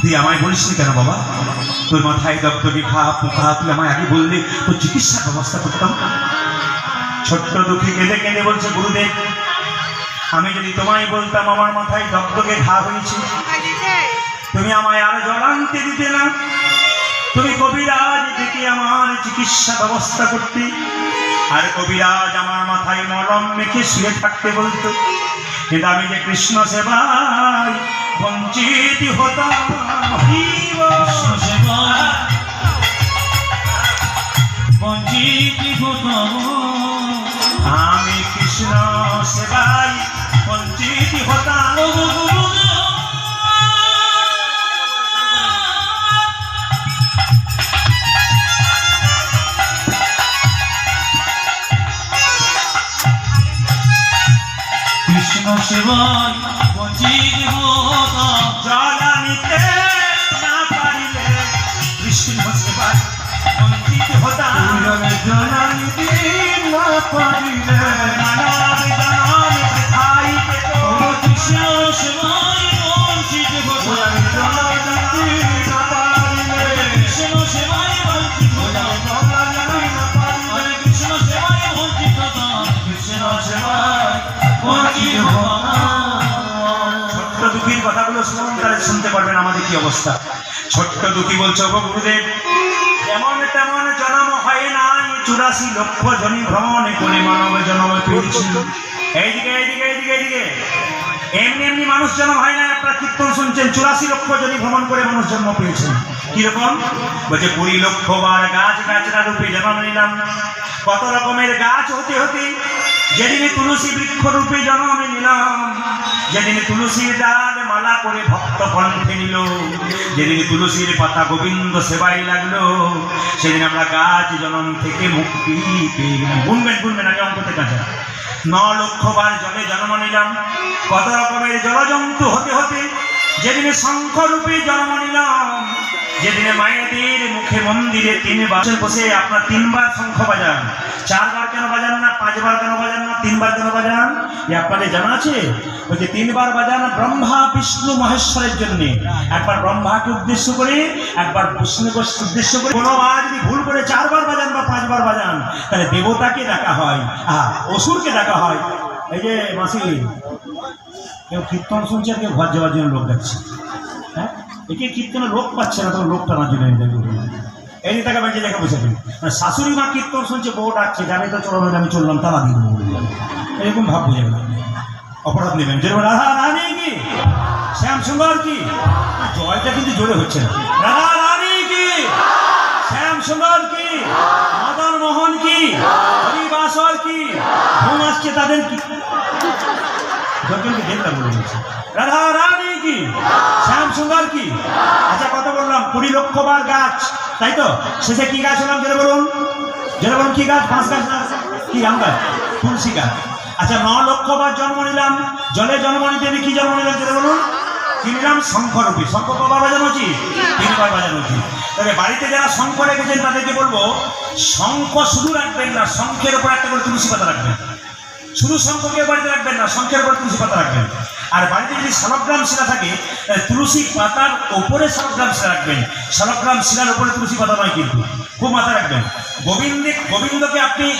তুই আমায় বলিস কেন বাবা? তোর মাথায় দপ্তরি খা পোকা, তুই আমায় আগে বললে, তোর চিকিৎসার ব্যবস্থা করতাম। ছোট্ট দুঃখী কেঁদে কেঁদে বলছে গুরুদেব আমি যদি তোমায় বলতাম আমার মাথায় দপ্তকে ঘা হয়েছে, তুমি আমায় আর জল আনতে দিতে না। তুমি কবিরাজ ডেকে আমার চিকিৎসা ব্যবস্থা করতে। আর কবিরাজ আমার মাথায় মলম মেখে শুয়ে থাকতে বলতো, কিন্তু আমি যে কৃষ্ণ সেবায় বঞ্চিত হতাম বঞ্চিত হতাম। আমি কৃষ্ণ সেবায় বঞ্চিত হতাম। কৃষ্ণ সেবায় ছোট্ট দুঃখীর কথাগুলো শুনুন তাহলে শুনতে পারবেন আমাদের কি অবস্থা। ছোট্ট দুঃখী বলছে গুরুদেব চুরাশি লক্ষ জমি ভ্রমণে করে মানব জন্ম পেয়েছি। এইদিকে এইদিকে এইদিকে এইদিকে। এমনি এমনি মানুষ জন্ম হয় না আপনারা কীর্তন শুনছেন, চুরাশি লক্ষ জমি ভ্রমণ করে মানুষ জন্ম পেয়েছেন। কীরকম? বলছে, কুড়ি লক্ষ বার গাছ গাছরা রূপে জন্ম নিলাম। কত রকমের গাছ হতে হতে যেদিনে তুলসী বৃক্ষ রূপে জন্ম নিলাম, যেদিন তুলসীর ডাল মালা করে ভক্ত কণ্ঠে নিল, যেদিন তুলসীর পাতা গোবিন্দ সেবাই লাগল, সেদিন আমরা গাছ জনম থেকে মুক্তি পেয়ে গুনবেন গুনবেন আগে অঙ্ক থেকে আছে ন লক্ষ বার জলে জন্ম নিলাম, কত রকমের জলজন্তু হতে হতে যেদিনে শঙ্খ রূপে জন্ম নিলাম যেদিনে মায়েদের মুখে মন্দিরে তিনবার বসে আপনার তিনবার শঙ্খ বাজান। চারবার কেন বাজান না, পাঁচবার কেন বাজান না, তিনবার কেন বাজান? এ আপনাদের জানা আছে? বলছে তিনবার বাজান ব্রহ্মা, বিষ্ণু, মহেশ্বরের জন্য। একবার ব্রহ্মাকে উদ্দেশ্য করে, একবার বিষ্ণুকে উদ্দেশ্য করে। কোনো বার যদি ভুল করে চারবার বাজান বা পাঁচবার বাজান, তাহলে দেবতাকে ডাকা হয়। হ্যাঁ অসুরকে ডাকা হয়। এই যে মাসি, কেউ কীর্তন শুনছে কেউ ঘর যাওয়ার জন্য লোক হ্যাঁ একে কীর্তনে লোক পাচ্ছে না, তখন লোক টানার জন্য এই যে তাকে বাড়িতে দেখা বসে মানে শাশুড়ি মা কীর্তন শুনছে, বউ ডাকছে, জানে তো চলো আমি চললাম, তালা দিয়ে দেবো এরকম ভাব বুঝে গেল অপরাধ নেবেন। যেরকম রাধা রানী কি? শ্যাম সুন্দর কি? জয়টা কিন্তু জোরে হচ্ছে না। রাধা, রানী কি? শ্যাম সুন্দর কি? মদন মোহন কি? হরিবাসর কি? ঘুম আসছে তাদের কি? বলে রাধা, রানী কি? কি? আচ্ছা কত বললাম? কুড়ি লক্ষ বার গাছ, তাই তো? শেষে কি গাছ হলাম? যেটা বলুন। যেটা বলুন, কি গাছ? পাঁচ গাছ না? কি আম গাছ? তুলসী গাছ। আচ্ছা ন লক্ষ বার জন্ম নিলাম। জলে জন্ম নিতে কি জন্ম নিলাম? যেটা বলুন। কি নিলাম শঙ্খরূপী। শঙ্খ কবার বাজানো তিনবার বাজানো তবে বাড়িতে যারা শঙ্খ রেখেছেন, তাদেরকে বলব, শঙ্খ শুধু রাখবেন না, শঙ্খের উপর একটা করে তুলসী পাতা রাখবেন। শুধু শঙ্খকে বাড়িতে রাখবেন না, শঙ্খের উপর তুলসী পাতা রাখবেন। আর বাড়িতে যদি শালগ্রাম শিলা থাকে তুলসী পাতার ওপরে শালগ্রাম শিলা রাখবেন। শালগ্রাম শিলার ওপরে তুলসী পাতা নয় কিন্তু, খুব মাথায় রাখবেন। গোবিন্দে গোবিন্দকে আপনি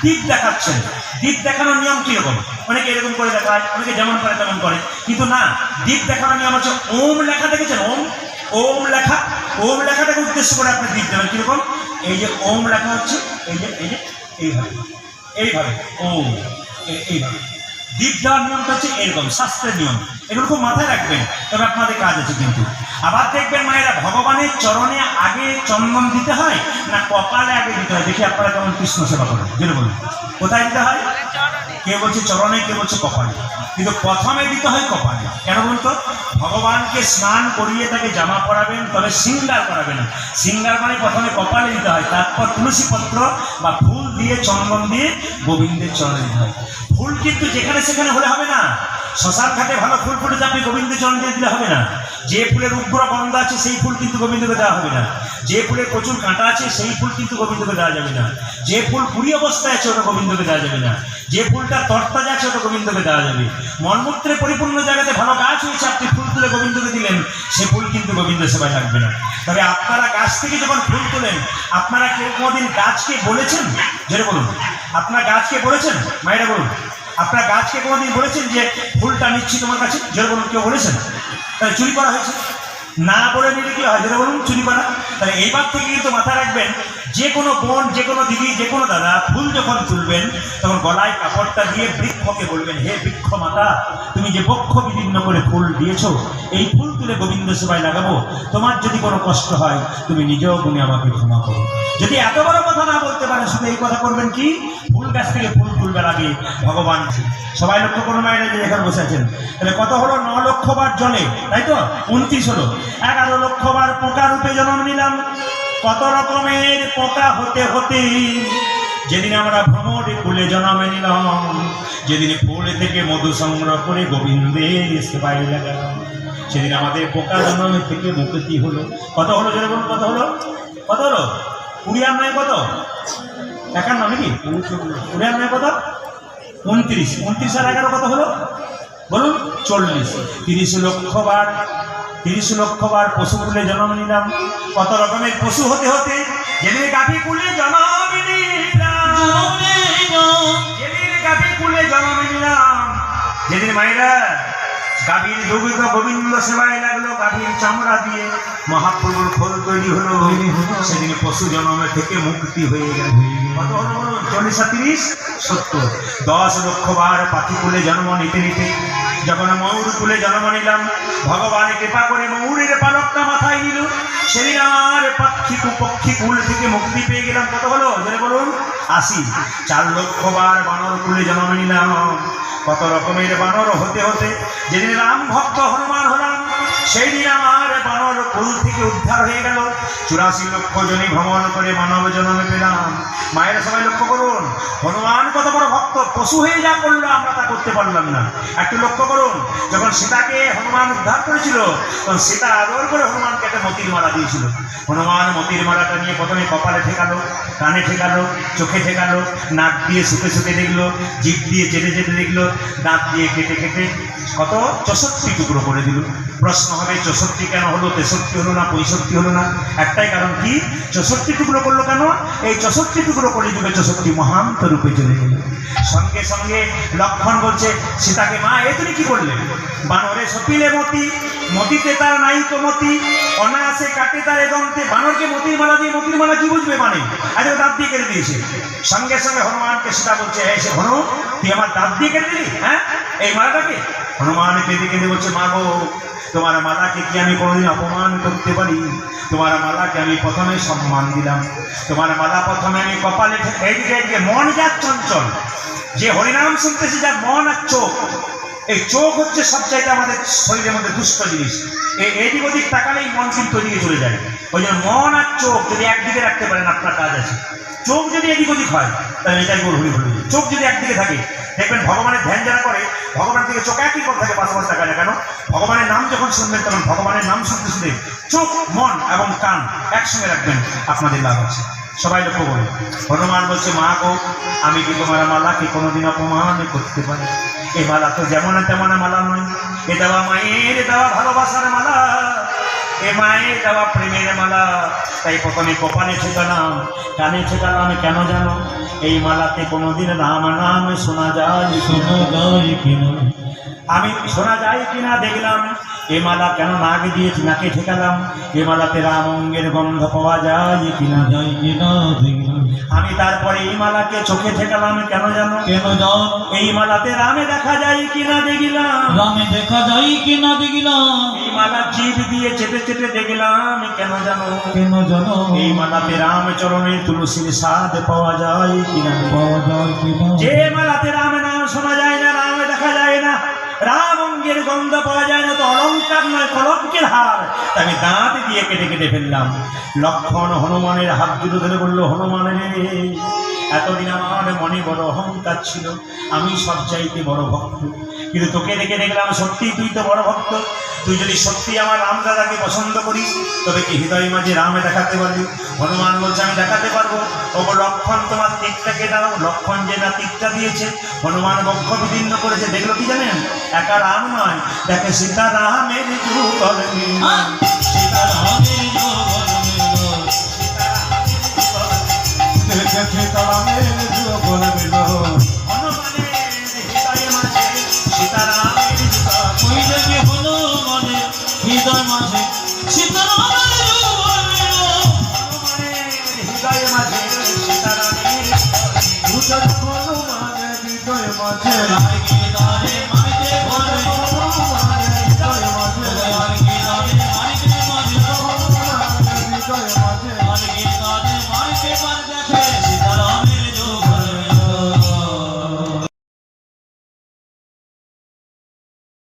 দ্বীপ দেখাচ্ছেন। দ্বীপ দেখানোর নিয়ম কীরকম অনেকে এরকম করে দেখায়, অনেকে যেমন করে তেমন করে। কিন্তু না দ্বীপ দেখানোর নিয়ম হচ্ছে ওম লেখা দেখেছেন? ওম? ওম লেখা। ওম লেখাটাকে উদ্দেশ্য করে আপনি দ্বীপ দেবেন। কীরকম এই যে ওম লেখা হচ্ছে, এই যে এই যে এইভাবে। এইভাবে। ওম। এইভাবে। দীপ দেওয়ার নিয়মটা হচ্ছে এরকম শাস্ত্রের নিয়ম এগুলো খুব মাথায় রাখবেন, তবে আপনাদের কাজ আছে কিন্তু। আবার দেখবেন মায়েরা ভগবানের চরণে আগে চন্দন দিতে হয়, না কপালে আগে দিতে হয়? দেখি আপনারা কেমন কৃষ্ণ সেবা করেন যেটা বলুন। কোথায় দিতে হয়? কে বলছে চরণে, কে বলছে কপালে? কিন্তু প্রথমে দিতে হয় কপালে। কেন বলুন তো? ভগবানকে স্নান করিয়ে তাকে জামা পরাবেন, তবে সিঙ্গার করাবেন সিঙ্গার মানে প্রথমে কপালে দিতে হয়, তারপর তুলসী পত্র বা ফুল দিয়ে চন্দন দিয়ে গোবিন্দের চরণে দিতে হয়। ফুল কিন্তু যেখানে সেখানে হলে হবে না। শ্মশান ঘাটে ভালো ফুল ফুটেছে, আপনি গোবিন্দ চরণকে দিলে হবে না। যে ফুলের উগ্র গন্ধ আছে, সেই ফুল কিন্তু গোবিন্দকে দেওয়া হবে না। যে ফুলের প্রচুর কাঁটা আছে, সেই ফুল কিন্তু গোবিন্দকে দেওয়া যাবে না। যে ফুল কুড়ি অবস্থায় আছে, ওটা গোবিন্দকে দেওয়া যাবে না। যে ফুলটা তরতাজা আছে, ওটা গোবিন্দকে দেওয়া যাবে। মলমূত্রে পরিপূর্ণ জায়গাতে ভালো গাছ হয়েছে, আপনি ফুল তুলে গোবিন্দকে দিলেন, সে ফুল কিন্তু গোবিন্দ সেবায় লাগবে না। তবে আপনারা গাছ থেকে যখন ফুল তোলেন, আপনারা কেউ কোনোদিন গাছকে বলেছেন? যেটা বলুন। আপনার গাছকে বলেছেন? মায়েরা বলুন। আপনার গাছকে কোনোদিন বলেছেন যে ফুলটা নিচ্ছি তোমার কাছে? যেটা বলুন কেউ বলেছেন? তাহলে চুরি করা হয়েছে। না বলে নিলে কি হয়? যেটা বলুন, চুরি করা। তাহলে এইবার থেকে কিন্তু মাথায় রাখবেন, যে কোনো বোন, যে কোনো দিদি, যে কোনো দাদা, ফুল যখন তুলবেন, তখন গলায় কাপড়টা দিয়ে বৃক্ষকে বলবেন, হে বৃক্ষ মাতা, তুমি যে বক্ষ বিভিন্ন করে ফুল দিয়েছ, এই ফুল তুলে গোবিন্দ সেবায় লাগাবো। তোমার যদি কোনো কষ্ট হয়, তুমি নিজেও গুণে আমাকে ক্ষমা করো। যদি এত বড় কথা না বলতে পারে, শুধু এই কথা করবেন কি? ফুল গাছ থেকে ফুল তুলবার আগে ভগবান সবাই লক্ষ্য করুন মায়েরা যে এখানে বসে আছেন। তাহলে কত হলো? ন লক্ষ বার জলে, তাই তো? উনত্রিশ হলো। এগারো লক্ষ বার পোকা রূপে জন্ম নিলাম। কত রকমের পোকা হতে হতে যেদিন আমরা ভ্রমণে ফুলে জন্ম নিলাম, যেদিন ফুল থেকে মধু সংগ্রহ করে গোবিন্দের সেবায় লাগালাম, সেদিন আমাদের পোকা জন্ম থেকে মুক্তি হলো। কত হলো? বলুন, কত হলো? কত হলো? কুড়ি আর নয় কত? একান্ন নাকি? আর কত? উনত্রিশ। উনত্রিশ আর এগারো কত হলো? বলুন চল্লিশ। তিরিশ লক্ষ বার তিরিশ লক্ষ বার পশু কুলে জন্ম নিলাম। কত রকমের পশু হতে হতে যেদিন গাভী কুলে জন্ম নিলাম। যেদিন গাভী কুলে জন্ম নিলাম। যেদিন মায়েরা গাভীর দুগ্ধ গোবিন্দ সেবায় লাগল গাভীর চামড়া দিয়ে মহাপ্রভুর খোল তৈরি হলো। সেদিন পশু জন্মের থেকে মুক্তি হয়ে গেল। কত হলো চল্লিশ তিরিশ সত্তর। দশ লক্ষ বার পাখি কুলে জন্ম নিতে নিতে যখন ময়ূর কুলে জন্ম নিলাম, ভগবান কৃপা করে ময়ূরের পালকটা মাথায় নিল। সেদিন আমার পাখি পক্ষী কুল থেকে মুক্তি পেয়ে গেলাম। কত হলো? ধরে বলুন আসি চার লক্ষ বার বানর কুলে জন্ম নিলাম। কত রকমের বানর হতে হতে, যেদিন রাম ভক্ত হনুমান হলাম সেই দিন আমার বানর কুল থেকে উদ্ধার হয়ে গেল। চুরাশি লক্ষ জনী ভ্রমণ করে মানব জন্মে পেলাম। মায়ের সবাই লক্ষ্য করুন, হনুমান কত বড় ভক্ত, পশু হয়ে যা করল আমরা তা করতে পারলাম না। একটু লক্ষ্য করুন, যখন সীতাকে হনুমান উদ্ধার করেছিল, তখন সীতা আদর করে হনুমানকে একটা মতির মালা দিয়েছিল। হনুমান মতির মালাটা নিয়ে প্রথমে কপালে ঠেকালো, কানে ঠেকালো, চোখে ঠেকালো, নাক দিয়ে শুকে শুকে দেখল, জিভ দিয়ে চেটে চেটে দেখল, দাঁত দিয়ে কেটে কেটে কত চৌষট্টি টুকরো করে দিল। প্রশ্ন হবে চৌষট্টি কেন হলো, তেষট্টি হলো না, পঁয়ষট্টি হলো না? একটাই কারণ কি? চৌষট্টি টুকরো করল কেন? এই চৌষট্টি টুকরো করে যুগে চৌষট্টি মহান্ত রূপে চলে গেল। সঙ্গে সঙ্গে লক্ষণ বলছে, সীতাকে, মা, এ তুমি কি করলে? বানরে সপিলে মতি, মতিতে তার নাই তো মতি, অনায়াসে কাটে তার এদন্তে বানরকে মতির মালা দিয়ে, মতির মালা কি বুঝবে মানে? আজ দাঁত দিয়ে কেটে দিয়েছে। সঙ্গে সঙ্গে হনুমানকে সীতা বলছে, এই সে হনু, তুই আমার দাঁত দিয়ে কেটে দিলি? হ্যাঁ? এই মালাটাকে? হনুমান কেঁদে কেঁদে বলছে, মা গো তোমার মালাকে কি আমি কোনোদিন অপমান করতে পারি? তোমার মালাকে আমি প্রথমে সম্মান দিলাম। তোমার মালা প্রথমে আমি কপালে এইদিকে মন যাক চঞ্চল, যে হরিনাম শুনতেছি যার মন আর চোখ এই চোখ হচ্ছে সবচাইতে আমাদের শরীরের মধ্যে দুষ্ট জিনিস। এই এদিক ওদিক তাকালেই মন কিন্তু ওদিকে চলে যায়। ওই জন্য মন আর চোখ যদি একদিকে রাখতে পারেন, আপনার কাজ আছে। চোখ যদি এদিক ওদিক হয়, তাহলে এটাই বল হরি হরি চোখ যদি একদিকে থাকে, দেখবেন ভগবানের ধ্যান যারা করে, ভগবান থেকে চোখ একই করে থাকে পাশাপাশি তাকায় না কেন? ভগবানের নাম যখন শুনবেন, তখন ভগবানের নাম শুনতে শুনে চোখ, মন এবং কান একসঙ্গে রাখবেন, আপনাদের লাভ আছে। সবাই লক্ষ্য করে হনুমান বলছে, মা গো, আমি কি তোমার মালাকে কোনোদিন অপমান করতে পারি? এ মালা তো যেমন তেমন মালা নয়। এ দেওয়া মায়ের দেওয়া ভালোবাসার মালা। এ মায়ের দেওয়া প্রেমের মালা। তাই প্রথমে কপালে ঠেকালাম কানে ঠেকালাম কেন জানো? এই মালাতে কোনোদিন রাম নাম শোনা যায় শোনা যায় কিনা আমি শোনা যায় কিনা দেখলাম। এ মালা কেন নাক দিয়েছি নাকে ঠেকালাম? এ মালাতে রাম অঙ্গের গন্ধ পাওয়া যায় কিনা যায় কিনা আমি তারপরে এই মালাকে চোখে ঠেকালাম কেন জানো? কেন জান? এই মালাতে রামে দেখা যায় কিনা দেখিলাম। রামে দেখা যায় কিনা দেখলাম। মালা জিভ দিয়ে চেটে চেটে দেখলাম কেন জানো? কেন জানো? এই মালাতে রাম চরণে তুলসীর স্বাদ পাওয়া যায় কিনা? পাওয়া যায় যে মালাতে রাম নাম শোনা যায় না রাম দেখা যায় না রাম অঙ্গের গন্ধ পাওয়া যায় না তো অলঙ্কার নয় কলঙ্কের হার। আমি দাঁত দিয়ে কেটে কেটে ফেললাম। লক্ষণ হনুমানের হাত দুটো ধরে বলল হনুমান রে এতদিন আমার মনে বড় অহংকার ছিল। আমি সব চাইতে বড় ভক্ত। কিন্তু তোকে দেখে দেখলাম সত্যি তুই তো বড় ভক্ত। তুই যদি সত্যি আমার রাম দাদাকে পছন্দ করিস তবে কি হৃদয় মাঝে রামে দেখাতে পারবি? হনুমান বলছে আমি দেখাতে পারব। তবে লক্ষণ তোমার তীরটাকে দাও লক্ষণ যে না তিকটা দিয়েছে হনুমান বক্ষ বিদীর্ণ করেছে। দেখল কি জানেন? একা রাম নয় দেখে সীতা রামের যুগল মিলন। সজ্জন মানে হৃদয় মাঝে লাগে